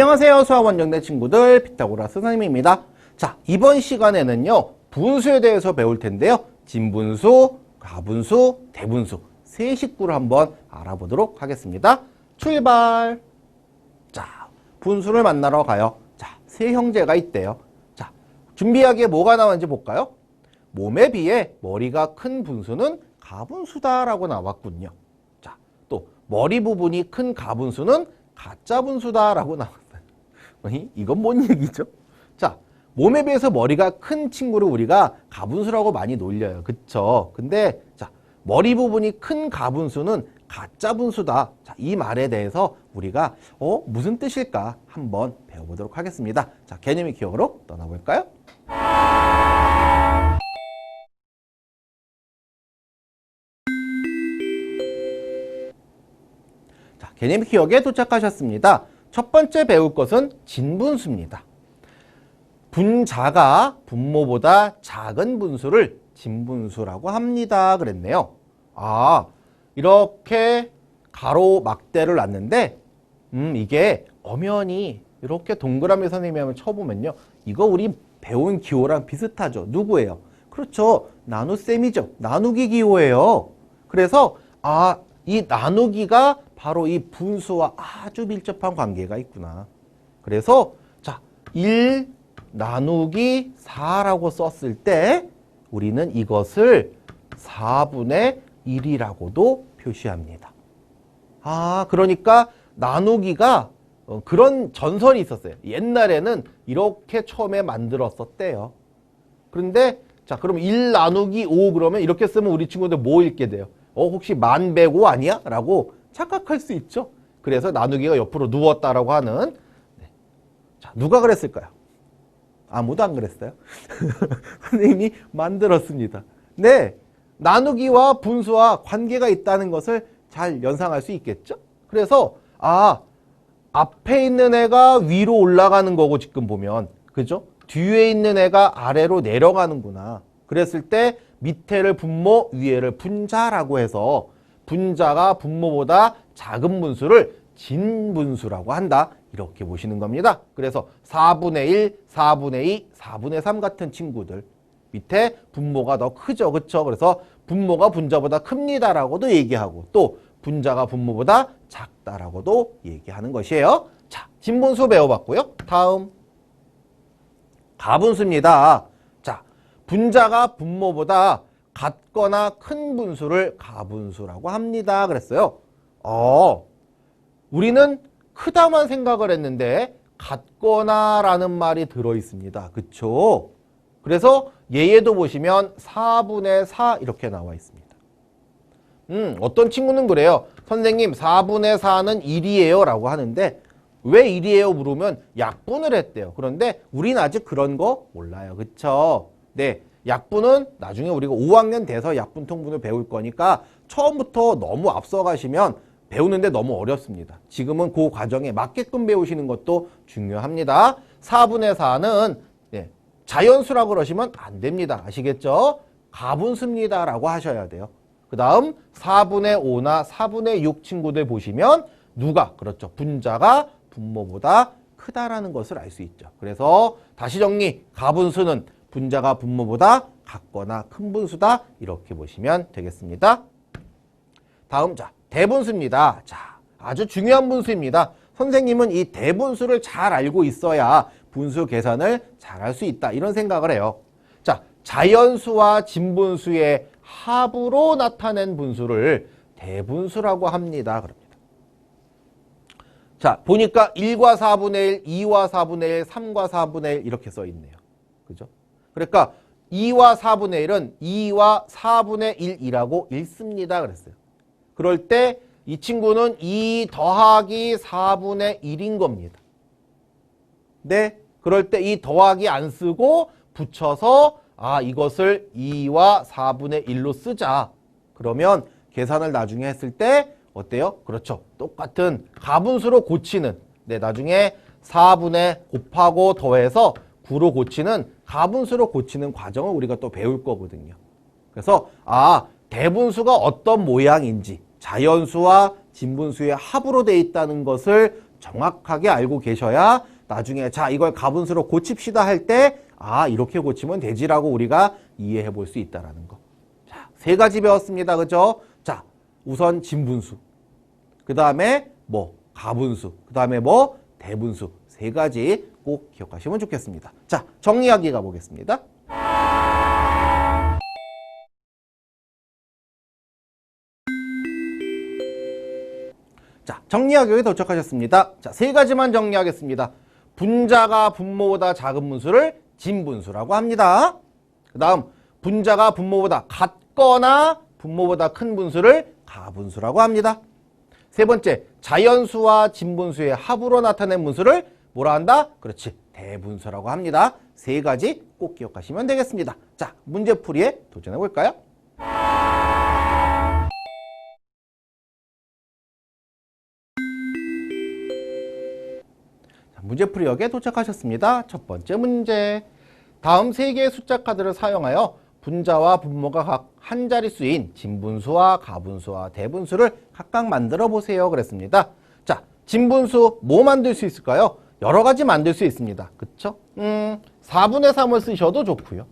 안녕하세요. 수학원 영대 친구들 피타고라스 선생님입니다. 자, 이번 시간에는요. 분수에 대해서 배울 텐데요. 진분수, 가분수, 대분수 세 식구를 한번 알아보도록 하겠습니다. 출발! 자, 분수를 만나러 가요. 자, 세 형제가 있대요. 자, 준비하기에 뭐가 나왔는지 볼까요? 몸에 비해 머리가 큰 분수는 가분수다 라고 나왔군요. 자, 또 머리 부분이 큰 가분수는 가짜 분수다라고. 아니, 이건 뭔 얘기죠? 자, 몸에 비해서 머리가 큰 친구를 우리가 가분수라고 많이 놀려요. 그쵸? 근데 자, 머리 부분이 큰 가분수는 가짜 분수다. 자, 이 말에 대해서 우리가 어, 무슨 뜻일까 한번 배워보도록 하겠습니다. 자, 개념의 기억으로 떠나볼까요? 자, 개념 기억에 도착하셨습니다. 첫 번째 배울 것은 진분수입니다. 분자가 분모보다 작은 분수를 진분수라고 합니다. 그랬네요. 아, 이렇게 가로 막대를 놨는데, 음, 이게 엄연히 이렇게 동그라미 선생님이 쳐보면요. 이거 우리 배운 기호랑 비슷하죠. 누구예요? 그렇죠. 나눗셈이죠. 나누기 기호예요. 그래서, 아, 이 나누기가 바로 이 분수와 아주 밀접한 관계가 있구나. 그래서, 자, 1 나누기 4라고 썼을 때 우리는 이것을 4분의 1이라고도 표시합니다. 아, 그러니까 나누기가 어, 그런 전설이 있었어요. 옛날에는 이렇게 처음에 만들었었대요. 그런데 자, 그럼 1 나누기 5 그러면 이렇게 쓰면 우리 친구들 뭐 읽게 돼요? 어, 혹시 만105 아니야? 라고 착각할 수 있죠. 그래서 나누기가 옆으로 누웠다라고 하는 네. 자, 누가 그랬을까요? 아무도 안 그랬어요. 선생님이 만들었습니다. 네. 나누기와 분수와 관계가 있다는 것을 잘 연상할 수 있겠죠? 그래서, 아, 앞에 있는 애가 위로 올라가는 거고, 지금 보면. 그죠? 뒤에 있는 애가 아래로 내려가는구나. 그랬을 때 밑에를 분모, 위에를 분자라고 해서 분자가 분모보다 작은 분수를 진분수라고 한다. 이렇게 보시는 겁니다. 그래서 4분의 1, 4분의 2, 4분의 3 같은 친구들 밑에 분모가 더 크죠. 그렇죠? 그래서 분모가 분자보다 큽니다라고도 얘기하고 또 분자가 분모보다 작다라고도 얘기하는 것이에요. 자, 진분수 배워봤고요. 다음 가분수입니다. 자, 분자가 분모보다 같거나 큰 분수를 가분수라고 합니다. 그랬어요. 어, 우리는 크다만 생각을 했는데 같거나 라는 말이 들어 있습니다. 그쵸? 그래서 얘에도 보시면 4분의 4 이렇게 나와 있습니다. 음, 어떤 친구는 그래요. 선생님 4분의 4는 1이에요 라고 하는데 왜 1이에요 물으면 약분을 했대요. 그런데 우리는 아직 그런 거 몰라요. 그쵸? 네. 약분은 나중에 우리가 5학년 돼서 약분 통분을 배울 거니까 처음부터 너무 앞서가시면 배우는데 너무 어렵습니다. 지금은 그 과정에 맞게끔 배우시는 것도 중요합니다. 4분의 4는 네, 자연수라고 그러시면 안 됩니다. 아시겠죠? 가분수입니다 라고 하셔야 돼요. 그 다음 4분의 5나 4분의 6 친구들 보시면 누가 그렇죠. 분자가 분모보다 크다라는 것을 알 수 있죠. 그래서 다시 정리 가분수는 분자가 분모보다 같거나 큰 분수다 이렇게 보시면 되겠습니다. 다음 자 대분수입니다. 자 아주 중요한 분수입니다. 선생님은 이 대분수를 잘 알고 있어야 분수 계산을 잘 할 수 있다 이런 생각을 해요. 자 자연수와 진분수의 합으로 나타낸 분수를 대분수라고 합니다. 그럽니다. 자 보니까 1과 4분의 1, 2와 4분의 1, 3과 4분의 1 이렇게 써 있네요. 그죠? 그러니까 2와 4분의 1은 2와 4분의 1이라고 읽습니다. 그랬어요. 그럴 때 이 친구는 2 더하기 4분의 1인 겁니다. 네. 그럴 때 이 더하기 안 쓰고 붙여서 아 이것을 2와 4분의 1로 쓰자. 그러면 계산을 나중에 했을 때 어때요? 그렇죠. 똑같은 가분수로 고치는 네 나중에 4분의 곱하고 더해서 9로 고치는 가분수로 고치는 과정을 우리가 또 배울 거거든요. 그래서 아 대분수가 어떤 모양인지 자연수와 진분수의 합으로 돼 있다는 것을 정확하게 알고 계셔야 나중에 자 이걸 가분수로 고칩시다 할 때 아 이렇게 고치면 되지라고 우리가 이해해 볼 수 있다라는 거. 자, 세 가지 배웠습니다. 그죠? 자, 우선 진분수. 그 다음에 뭐 가분수. 그 다음에 뭐 대분수. 세 가지 꼭 기억하시면 좋겠습니다. 자, 정리하기 가보겠습니다. 자, 정리하기에 도착하셨습니다. 자, 세 가지만 정리하겠습니다. 분자가 분모보다 작은 분수를 진분수라고 합니다. 그 다음, 분자가 분모보다 같거나 분모보다 큰 분수를 가분수라고 합니다. 세 번째, 자연수와 진분수의 합으로 나타낸 분수를 뭐라 한다? 그렇지, 대분수라고 합니다. 세 가지 꼭 기억하시면 되겠습니다. 자, 문제풀이에 도전해 볼까요? 자, 문제풀이 역에 도착하셨습니다. 첫 번째 문제. 다음 세 개의 숫자 카드를 사용하여 분자와 분모가 각 한 자릿수인 진분수와 가분수와 대분수를 각각 만들어 보세요. 그랬습니다. 자, 진분수 뭐 만들 수 있을까요? 여러 가지 만들 수 있습니다. 그쵸? 음, 4분의 3을 쓰셔도 좋고요.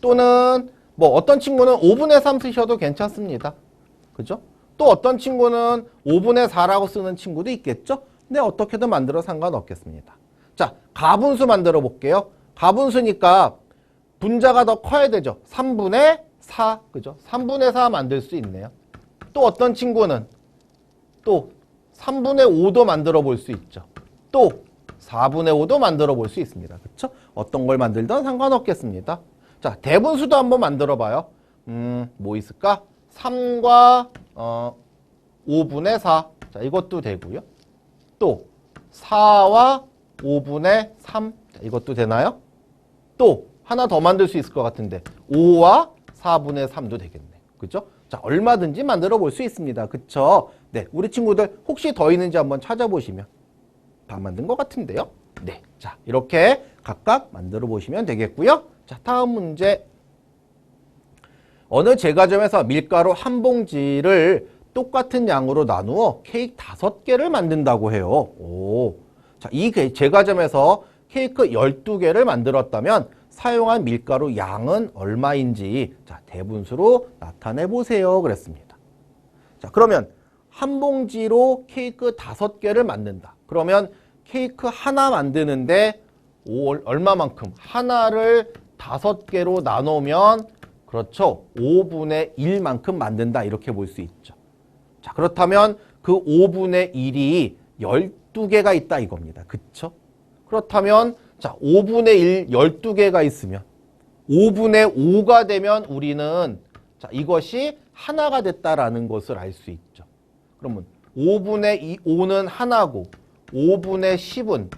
또는 뭐 어떤 친구는 5분의 3 쓰셔도 괜찮습니다. 그죠? 또 어떤 친구는 5분의 4라고 쓰는 친구도 있겠죠? 근데 어떻게든 만들어 상관없겠습니다. 자, 가분수 만들어 볼게요. 가분수니까 분자가 더 커야 되죠. 3분의 4, 그죠? 3분의 4 만들 수 있네요. 또 어떤 친구는 또 3분의 5도 만들어 볼 수 있죠. 또 4분의 5도 만들어 볼 수 있습니다. 그쵸? 어떤 걸 만들든 상관없겠습니다. 자, 대분수도 한번 만들어 봐요. 음, 뭐 있을까? 3과 어, 5분의 4. 자, 이것도 되고요. 또 4와 5분의 3. 자, 이것도 되나요? 또 하나 더 만들 수 있을 것 같은데 5와 4분의 3도 되겠네. 그죠? 자, 얼마든지 만들어 볼 수 있습니다. 그쵸? 네, 우리 친구들 혹시 더 있는지 한번 찾아보시면 다 만든 것 같은데요. 네, 자, 이렇게 각각 만들어 보시면 되겠고요. 자, 다음 문제. 어느 제과점에서 밀가루 한 봉지를 똑같은 양으로 나누어 케이크 다섯 개를 만든다고 해요. 오. 자, 이 게- 제과점에서 케이크 12개를 만들었다면 사용한 밀가루 양은 얼마인지 자, 대분수로 나타내 보세요. 그랬습니다. 자, 그러면 한 봉지로 케이크 다섯 개를 만든다. 그러면 케이크 하나 만드는데 오, 얼마만큼? 하나를 다섯 개로 나누면 그렇죠. 5분의 1만큼 만든다. 이렇게 볼 수 있죠. 자, 그렇다면 그 5분의 1이 12개가 있다 이겁니다. 그쵸? 그렇다면 자, 5분의 1 12개가 있으면 5분의 5가 되면 우리는 자, 이것이 하나가 됐다라는 것을 알 수 있죠. 그러면 5분의 2, 5는 하나고 5분의 10은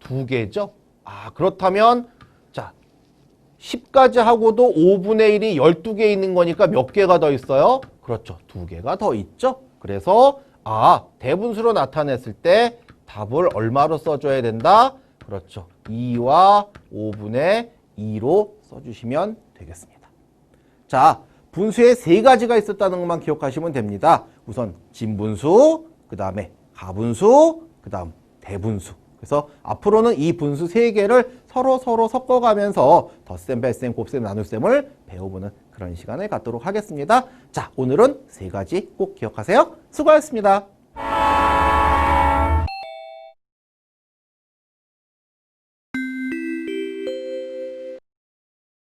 두 개죠. 아, 그렇다면 자, 10까지 하고도 5분의 1이 12개 있는 거니까 몇 개가 더 있어요? 그렇죠. 두 개가 더 있죠. 그래서 아, 대분수로 나타냈을 때 답을 얼마로 써줘야 된다? 그렇죠. 2와 5분의 2로 써주시면 되겠습니다. 자, 분수에 세 가지가 있었다는 것만 기억하시면 됩니다. 우선 진분수, 그 다음에 가분수, 그 다음 대분수. 그래서 앞으로는 이 분수 세 개를 서로 서로 섞어가면서 덧셈, 뺄셈, 곱셈, 나눗셈을 배워보는 그런 시간을 갖도록 하겠습니다. 자, 오늘은 세 가지 꼭 기억하세요. 수고하셨습니다.